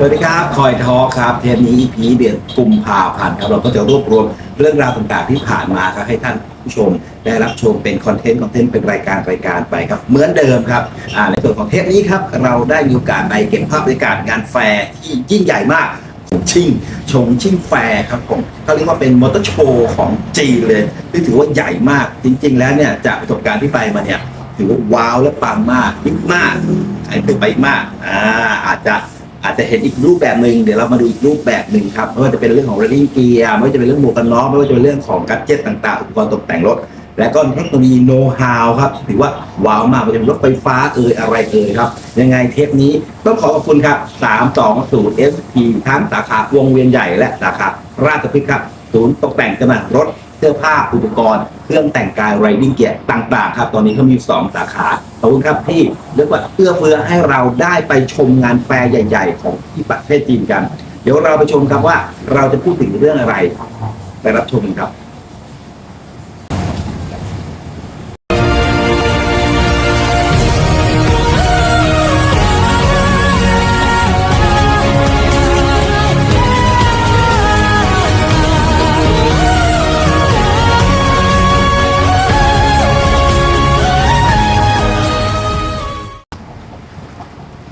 สวัสดีครับคอยทอครับเทปนี้ EP เดือนกุมภาพันธ์ครับเราก็จะรวบรวมเรื่องราวต่างๆที่ผ่านมาครับให้ท่านผู้ชมได้รับชมเป็นคอนเทนต์คอนเทนต์เป็นรายการรายการไปครับเหมือนเดิมครับอ่าในส่วนของเทปนี้ครับเราได้มีโอกาสไปเก็บภาพบรรยากาศงานแฟร์ที่ยิ่งใหญ่มากชงชิ่งชงชิงแฟร์ครับผมเขาเรียกว่าเป็นมอเตอร์โชว์ของจีนเลยที่ถือว่าใหญ่มากจริง ๆ แล้วเนี่ยจากประสบการณ์ที่ไปมาเนี่ยถือว่าว้าวและปังมากยิ่งมากใครเคยไปมากอ่าอาจจะ อาจจะเห็นอีกรูปแบบหนึ่งเดี๋ยวเรามาดูอีกรูปแบบหนึ่งครับไม่ว่าจะเป็นเรื่องของ riding gear ไม่ว่าจะเป็นเรื่องหมวกกันน็อกไม่ว่าจะเป็นเรื่องของกัจเจตต่างๆอุปกรณ์ตกแต่งรถ และก็เทคโนโลยีโน้ตฮาวครับถือว่าว้าวมากไม่ว่าจะเป็นรถไฟฟ้าเอ่ยอะไรเอ่ยครับ ยังไงเทปนี้ต้องขอขอบคุณครับ 320 SP ทั้งสาขาวงเวียนใหญ่และสาขาราชพฤกษ์ครับศูนย์ตกแต่งจำหน่ายรถเสื้อผ้าอุปกรณ์ เครื่องแต่งกาย riding gear ต่างๆครับตอนนี้เขามี 2 สาขา อบคุณครับที่เรียกว่าเอื้อเฟื้อให้เราได้ไปชมงานแฟร์ใหญ่ ๆ ของที่ประเทศจีนกัน เดี๋ยวเราไปชมครับว่าเราจะพูดถึงเรื่องอะไร ไปรับชมกันครับ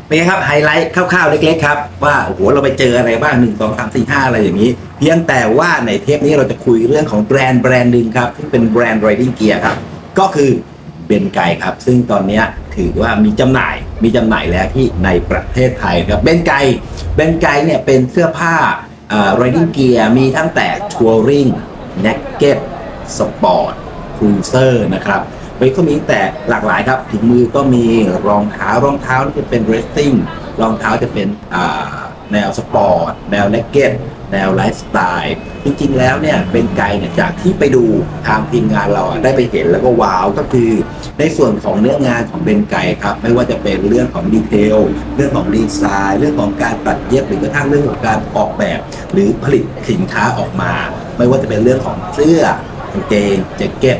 เป็นไงครับไฮไลท์คร่าวๆเล็กๆครับว่าโอ้โหเราไปเจออะไรบ้างหนึ่งสองสามสี่ห้าอะไรอย่างนี้ เพียงแต่ว่าในเทปนี้เราจะคุยเรื่องของแบรนด์แบรนด์หนึ่งครับที่งเป็นแบรนด์ riding gear ครับก็คือเบนไก่ครับ ซึ่งตอนนี้ถือว่ามีจำหน่ายมีจำหน่ายแล้วที่ในประเทศไทยครับเบนไก่เบนไก่เนี่ยเป็นเสื้อผ้าเอ่อ riding gear มีตั้งแต่ touring naked sport cruiser นะครับ เบก็มีแต่หลากหลายครับถึงมือก็มีรองเท้ารองเท้าที่จะเป็นเรสซิ่งรองเท้าจะเป็นแนวสปอร์ตแนวเนกเก็ตแนวไลฟ์สไตล์จริงๆแล้วเนี่ยเป็นไกด์เนี่ยจากที่ไปดูทางทีมงานเราได้ไปเห็นแล้วก็ว้าวก็คือ ในส่วนของเนื้องานของเบนไกครับ ไม่ว่าจะเป็นเรื่องของดีเทลเรื่องของดีไซน์เรื่องของการตัดเย็บหรือกระทั่งเรื่องของการออกแบบ หรือผลิตสินค้าออกมา ไม่ว่าจะเป็นเรื่องของเสื้อกางเกงแจ็คเก็ต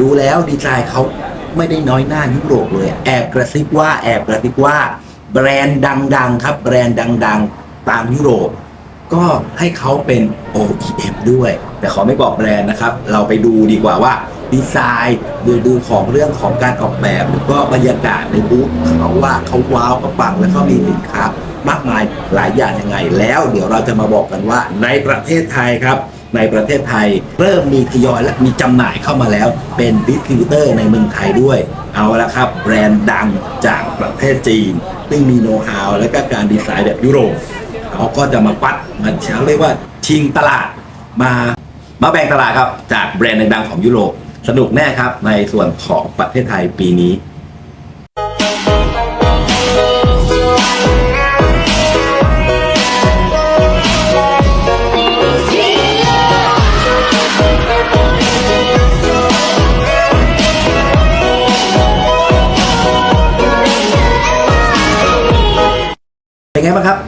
ดูแล้วดีไซน์เขาไม่ได้น้อยหน้ายุโรปเลย แอบกระซิบว่าแอบกระซิบว่า แบรนด์ดังๆ ครับ แบรนด์ดัง ๆ ตามยุโรป ก็ให้เขาเป็น OEM ด้วย แต่ขอไม่บอกแบรนด์นะครับ เราไปดูดีกว่าว่าดีไซน์ดูดูของเรื่องของการออกแบบ หรือก็บรรยากาศในบูธเขาว่าเขาว้าวเขาปังแล้วก็มีสินค้า มากมายหลายอย่างยังไง แล้วเดี๋ยวเราจะมาบอกกันว่าในประเทศไทยครับ ในประเทศไทยเริ่มมีทยอยและมีจำหน่ายเข้ามาแล้ว เป็นดิสติบิวเตอร์ในเมืองไทยด้วย เอาละครับ แบรนด์ดังจากประเทศจีนซึ่งมีโน้ตฮาวและก็การดีไซน์แบบยุโรปเขาก็จะมาปัดมาเขาเรียกว่าชิงตลาดมามาแบ่งตลาดครับ จากแบรนด์ดังๆของยุโรปสนุกแน่ครับในส่วนของประเทศไทยปีนี้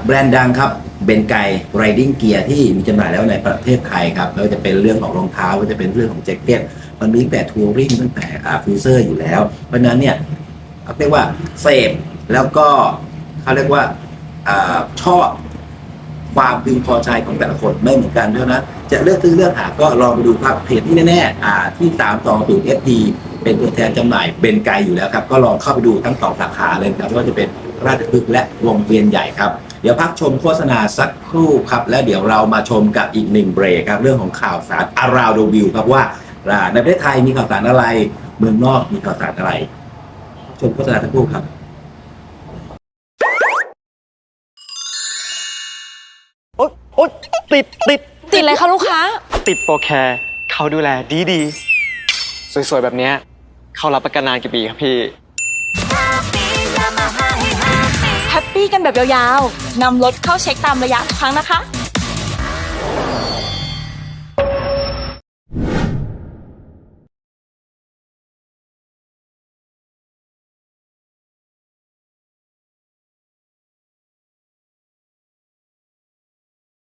แบรนด์ดังครับเบนไกไรดิ้งเกียร์ที่มีจำหน่ายแล้วในประเทศไทยครับไม่ว่าจะเป็นเรื่องของรองเท้าไม่ว่าจะเป็นเรื่องของแจ็คเก็ตมันมีตั้งแต่ทัวริงตั้งแต่ฟิวเซอร์อยู่แล้ว เพราะนั้นเนี่ยเขาเรียกว่าเสพแล้วก็เขาเรียกว่าอชอบความพึงพอใจของแต่ละคนไม่เหมือนกันเท่านั้น จะเลือกซื้อเลือกหาก็ลองไปดูครับเพจที่แน่ๆอ่าที่ตามต่อตูเอสดีเป็นตัวแทนจำหน่ายเบนไกอยู่แล้วครับ ก็ลองเข้าไปดูทั้งสองสาขาเลยครับไม่ว่าจะเป็นราชพฤกษ์และวงเวียนใหญ่ครับ เดี๋ยวพักชมโฆษณาสักครู่ครับ แล้วเดี๋ยวเรามาชมกับอีกหนึ่งเบรกครับ เรื่องของข่าวสาร around the view ครับว่าอ่าในประเทศไทยมีข่าวสารอะไร เมืองนอกมีข่าวสารอะไร ชมโฆษณาสักครู่ครับโอ๊ยโอ๊ยติดติดติดอะไรคะลูกค้า ติดโปรแคร์เขาดูแลดีดีๆสวยๆ แบบเนี้ยเขารับประกันนานกี่ปีครับพี่ ตี้กันแบบยาวๆนำรถเข้าเช็คตามระยะทุกครั้งนะคะ